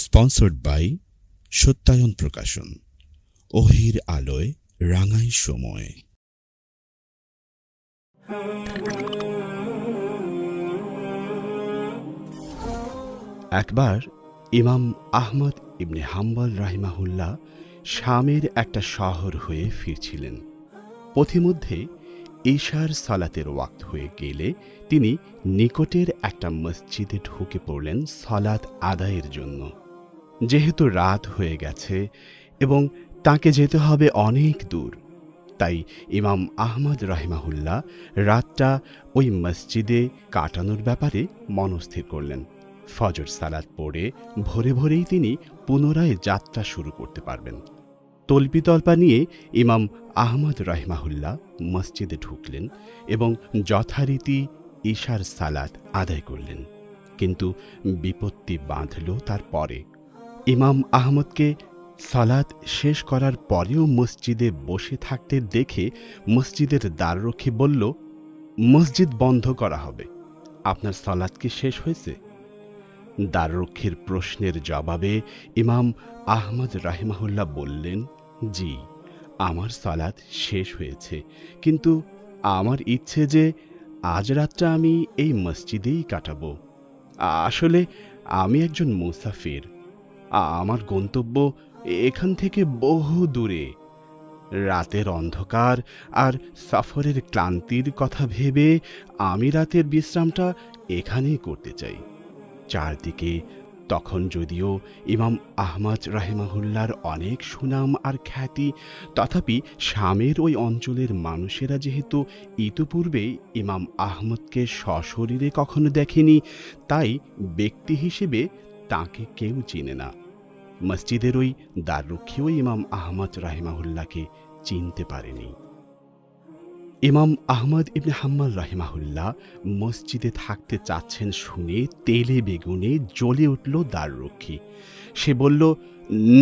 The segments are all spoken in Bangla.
স্পন্সর্ড বাই সত্যায়ন প্রকাশন, ওহির আলোয়, রাঙাই সময়। একবার ইমাম আহমদ ইবনে হাম্বল রাহিমাহুল্লাহ শামের একটা শহর হয়ে ফিরছিলেন। পথিমধ্যে ঈশার সালাতের ওয়াক্ত হয়ে গেলে তিনি নিকটের একটা মসজিদে ঢুকে পড়লেন সালাত আদায়ের জন্য। যেহেতু রাত হয়ে গেছে এবং তাকে যেতে হবে অনেক দূর, তাই ইমাম আহমদ রাহিমাহুল্লাহ রাতটা ওই মসজিদে কাটানোর ব্যাপারে মনস্থির করলেন। ফজর সালাদ পড়ে ভোরে ভোরেই তিনি পুনরায় যাত্রা শুরু করতে পারবেন। তল্পিতল্পা নিয়ে ইমাম আহমদ রাহিমাহুল্লাহ মসজিদে ঢুকলেন এবং যথারীতি ঈশার সালাত আদায় করলেন। কিন্তু বিপত্তি বাঁধল তার পরে। ইমাম আহমদকে সালাত শেষ করার পরেও মসজিদে বসে থাকতে দেখে মসজিদের দ্বাররক্ষী বলল, মসজিদ বন্ধ করা হবে। আপনার সালাত কি শেষ হয়েছে? দ্বাররক্ষীর প্রশ্নের জবাবে ইমাম আহমদ রাহিমাহুল্লাহ বললেন, জি, আমার সালাত শেষ হয়েছে। কিন্তু আমার ইচ্ছে যে আজ রাতটা আমি এই মসজিদেই কাটাবো। আসলে আমি একজন মুসাফির। আমার গন্তব্য এখান থেকে বহু দূরে। রাতের অন্ধকার আর সফরের ক্লান্তির কথা ভেবে আমি রাতের বিশ্রামটা এখানেই করতে চাই। চারদিকে তখন যদিও ইমাম আহমদ রাহেমাহুল্লার অনেক সুনাম আর খ্যাতি, তথাপি শামের ওই অঞ্চলের মানুষেরা যেহেতু ইতোপূর্বে ইমাম আহমদকে সশরীরে কখনো দেখেনি, তাই ব্যক্তি হিসেবে তাকে কেউ চিনে না। মসজিদের ওই দ্বাররক্ষীও ইমাম আহমদ রাহিমাহুল্লাহকে চিনতে পারেনি। ইমাম আহমদ ইবনে হাম্মাল রাহিমাহুল্লাহ মসজিদে থাকতে চাচ্ছেন শুনে তেলে বেগুনে জ্বলে উঠল দ্বাররক্ষী। সে বলল,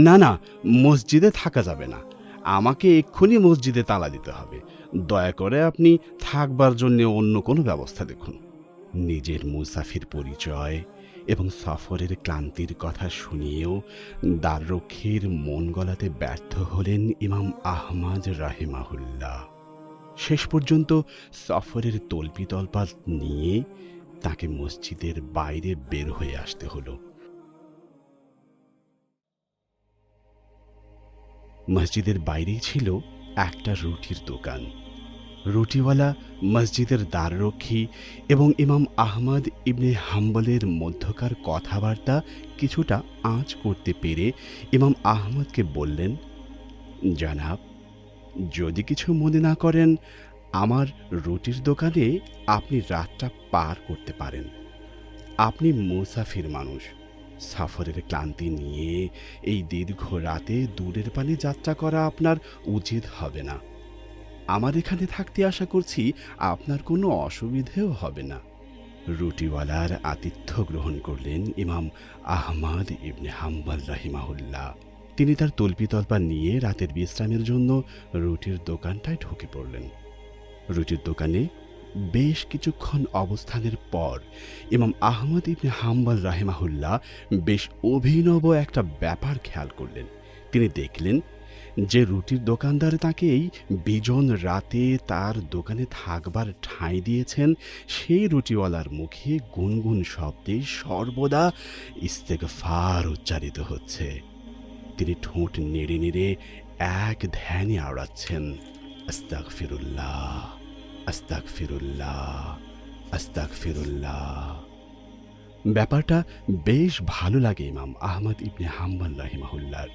না না, মসজিদে থাকা যাবে না। আমাকে এক্ষুনি মসজিদে তালা দিতে হবে। দয়া করে আপনি থাকবার জন্য অন্য কোনো ব্যবস্থা দেখুন। নিজের মুসাফির পরিচয় এবং সফরের ক্লান্তির কথা শুনিয়েও দ্বাররক্ষীর মন গলাতে ব্যর্থ হলেন ইমাম আহমদ রাহেমাহুল্লাহ। শেষ পর্যন্ত সফরের তল্পিতল্পাত নিয়ে তাকে মসজিদের বাইরে বের হয়ে আসতে হলো। মসজিদের বাইরেই ছিল একটা রুটির দোকান। রুটিওয়ালা মসজিদের দ্বাররক্ষী এবং ইমাম আহমদ ইবনে হাম্বলের মধ্যকার কথাবার্তা কিছুটা আঁচ করতে পেরে ইমাম আহমদকে বললেন, জানাব, যদি কিছু মনে না করেন, আমার রুটির দোকানে আপনি রাতটা পার করতে পারেন। আপনি মুসাফির মানুষ। সাফরের ক্লান্তি নিয়ে এই দীর্ঘ রাতে দূরের পানে যাত্রা করা আপনার উচিত হবে না। আমার এখানে থাকতে আশা করছি আপনার কোনো অসুবিধেও হবে না। রুটিওয়ালার আতিথ্য গ্রহণ করলেন ইমাম আহমদ ইবনে হাম্বাল রাহিমাহুল্লাহ। তিনি তার তল্পিতল্পা নিয়ে রাতের বিশ্রামের জন্য রুটির দোকানটায় ঢুকে পড়লেন। রুটির দোকানে বেশ কিছুক্ষণ অবস্থানের পর ইমাম আহমদ ইবনে হাম্বাল রাহেমাহুল্লাহ বেশ অভিনব একটা ব্যাপার খেয়াল করলেন। তিনি দেখলেন যে রুটির দোকানদার তাকে এই বিজন রাতে তার দোকানে থাকবার ঠাঁই দিয়েছেন, সেই রুটিওয়ালার মুখে গুনগুন শব্দে সর্বদা ইস্তেগফার উচ্চারিত হচ্ছে। তিনি ঠোঁট নেড়ে নেড়ে এক ধ্যানে আওড়াচ্ছেন আস্তাক ফিরুল্লাহ আস্তাক ফিরুল্লাহ আস্তাক ফিরুল্লাহ ব্যাপারটা বেশ ভালো লাগে ইমাম আহমদ ইবনে হাম্বাল রাহিমাহুল্লার।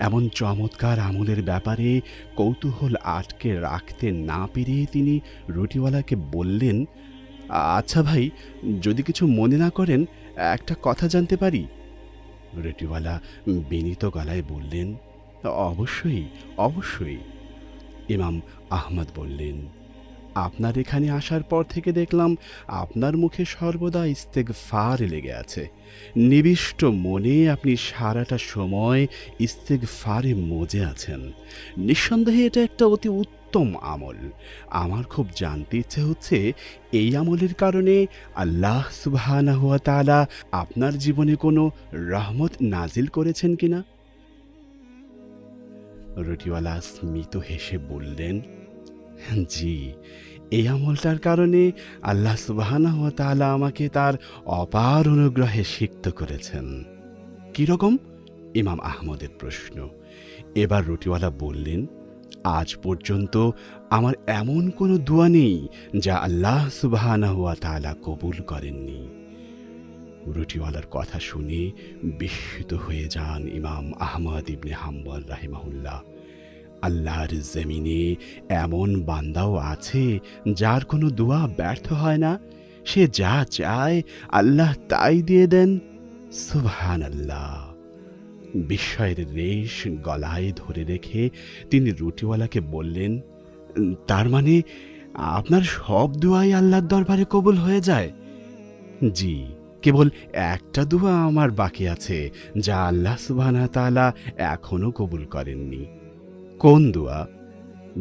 এমন চমৎকার আমলের ব্যাপারে কৌতূহল আটকে রাখতে না পেরিয়ে তিনি রুটিওয়ালাকে বললেন আচ্ছা ভাই, যদি কিছু মনে না করেন, একটা কথা জানতে পারি? রুটিওয়ালা বিনীত গলায় বললেন, অবশ্যই অবশ্যই। ইমাম আহমদ বললেন আপনার এখানে আসার পর থেকে দেখলাম আপনার মুখে সর্বদা ইস্তেক ফার লেগে আছে। নিবিষ্ট মনে আপনি সারাটা সময় ইস্তেক ফারে মজে আছেন। নিঃসন্দেহে এটা একটা অতি উত্তম আমল। আমার খুব জানতে ইচ্ছে হচ্ছে এই আমলের কারণে আল্লাহ সুবহানাহু ওয়া তাআলা আপনার জীবনে কোনো রহমত নাজিল করেছেন কিনা? রুটিওয়ালা স্মিত হেসে বললেন জি, এই আমলটার কারণে আল্লাহ সুবাহানা তাআলা আমাকে তার অপার অনুগ্রহে সিক্ত করেছেন। কীরকম ইমাম আহমদের প্রশ্ন। এবার রুটিওয়ালা বললেন, আজ পর্যন্ত আমার এমন কোনো দোয়া নেই যা আল্লাহ সুবাহানা তাআলা কবুল করেননি। রুটিওয়ালার কথা শুনে বিস্মিত হয়ে যান ইমাম আহমদ ইবনে হাম্বল রাহিমাহুল্লাহ। আল্লাহর জমিনে এমন বান্দাও আছে যার কোনো দোয়া ব্যর্থ হয় না। সে যা চায় আল্লাহ তাই দিয়ে দেন। সুবহান আল্লাহ বিস্ময়ের রেশ গলায় ধরে রেখে তিনি রুটিওয়ালাকে বললেন, তার মানে আপনার সব দোয়াই আল্লাহর দরবারে কবুল হয়ে যায়? জি, কেবল একটা দোয়া আমার বাকি আছে, যা আল্লাহ সুবহানাহু ওয়া তাআলা এখনও কবুল করেননি। কোন দোয়া?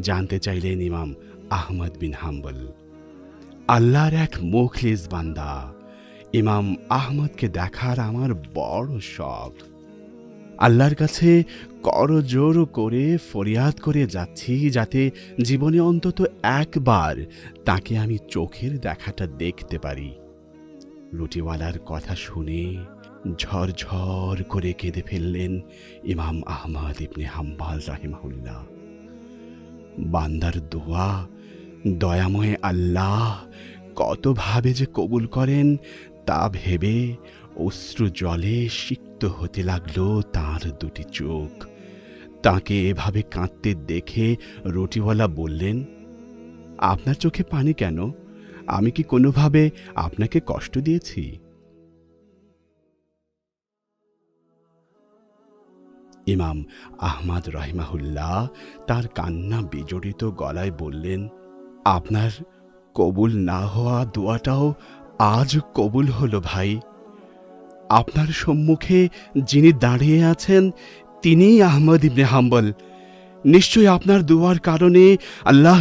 জানতে চাইলেন ইমাম আহমদ বিন হাম্বল। আল্লাহর এক মুখলিস বান্দা, ইমাম আহমদকে দেখার আমার বড় শখ। আল্লাহর কাছে করজোর করে ফরিয়াদ করে যাচ্ছি যাতে জীবনে অন্তত একবার তাকে আমি চোখের দেখাটা দেখতে পারি। রুটিওয়ালার কথা শুনে ঝরঝর করে কেঁদে ফেললেন ইমাম আহমদ ইবনে হাম্বাল রাহিমাহুল্লাহ। বান্দার দোয়া, দয়াময় আল্লাহ কতভাবে যে কবুল করেন তা ভেবে অশ্রু জলে সিক্ত হতে লাগল তার দুটি চোখ। তাকে এভাবে কাঁদতে দেখে রুটিওয়ালা বললেন, আপনার চোখে পানি কেন? আমি কি কোনোভাবে আপনাকে কষ্ট দিয়েছি? ইমাম আহমাদ রহিমাহুল্লাহ তার কান্না বিজড়িত গলায় বললেন, আপনার কবুল না হওয়া দোয়াটাও আজ কবুল হলো ভাই। আপনার সম্মুখে যিনি দাঁড়িয়ে আছেন, তিনিই আহমদ ইবনে হাম্বল। নিশ্চয়ই আপনার দোয়ার কারণে আল্লাহ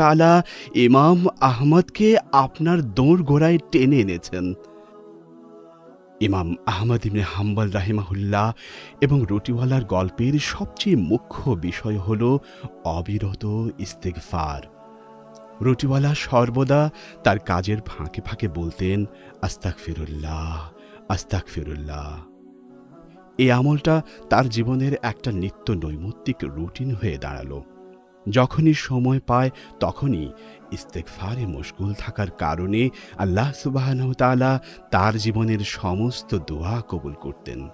তাআলা ইমাম আহমদকে আপনার দৌড় গোড়ায় টেনে এনেছেন। ইমাম আহমদ ইবনে হাম্বল রাহিমাহুল্লাহ এবং রুটিওয়ালার গল্পের সবচেয়ে মুখ্য বিষয় হল অবিরত ইস্তেকফার রুটিওয়ালা সর্বদা তার কাজের ফাঁকে ফাঁকে বলতেন আস্তাক ফিরুল্লাহ আস্তাক ফিরুল্লাহ এই আমলটা তার জীবনের একটা নিত্য নৈমিত্তিক রুটিন হয়ে দাঁড়াল। যখনই সময় পায়, তখনই ইস্তেকফারে মশগুল থাকার কারণে আল্লাহ সুবাহানাহু তাআলা তার জীবনের সমস্ত দোয়া কবুল করতেন।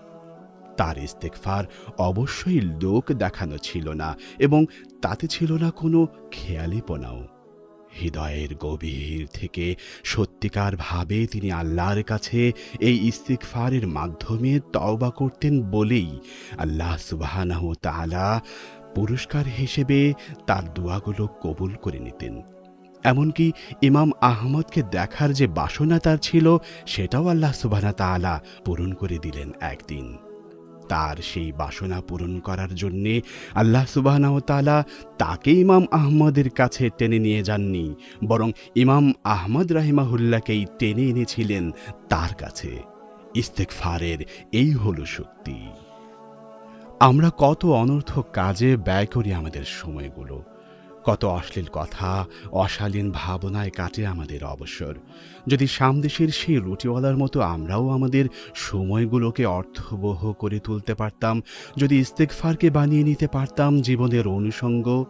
তার ইস্তেকফার অবশ্যই লোক দেখানো ছিল না এবং তাতে ছিল না কোনো খেয়ালিপনাও। হৃদয়ের গভীর থেকে সত্যিকার ভাবে তিনি আল্লাহর কাছে এই ইস্তিকফারের মাধ্যমে তওবা করতেন বলেই আল্লাহ সুবাহানাহু তাআলা পুরস্কার হিসেবে তার দোয়াগুলো কবুল করে নিতেন। এমনকি ইমাম আহমদকে দেখার যে বাসনা তার ছিল, সেটাও আল্লাহ সুবাহানা তাআলা পূরণ করে দিলেন একদিন। তার সেই বাসনা পূরণ করার জন্যে আল্লাহ সুবাহনাও তালা তাকে ইমাম আহমদের কাছে টেনে নিয়ে যাননি, বরং ইমাম আহমদ রাহিমাহুল্লাহকেই টেনে এনেছিলেন তার কাছে। ইস্তেকফারের এই হলো শক্তি। আমরা কত অনর্থক কাজে ব্যয় করি আমাদের সময়গুলো। কত অশ্লীল কথা, অশালীন ভাবনায় কাটে আমাদের অবসর। যদি সামদেশের সেই রুটিওয়ালার মতো আমরাও আমাদের সময়গুলোকে অর্থবহ করে তুলতে পারতাম, যদি ইস্তেকফারকে বানিয়ে নিতে পারতাম জীবনের অনুষঙ্গ,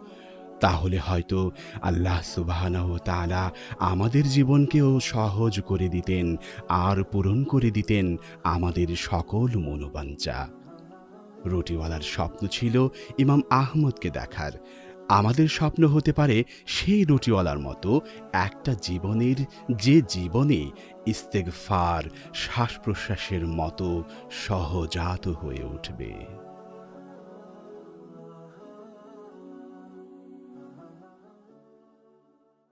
তাহলে হয়তো আল্লাহ সুবাহানাহ তালা আমাদের জীবনকেও সহজ করে দিতেন, আর পূরণ করে দিতেন আমাদের সকল মনোবাঞ্ছা। রুটিওয়ালার স্বপ্ন ছিল ইমাম আহমদকে দেখার। আমাদের স্বপ্ন হতে পারে সেই রুটিওয়ালার মতো একটা জীবনের, যে জীবনে ইস্তেগফার শ্বাস প্রশ্বাসের মতো সহজাত হয়ে উঠবে।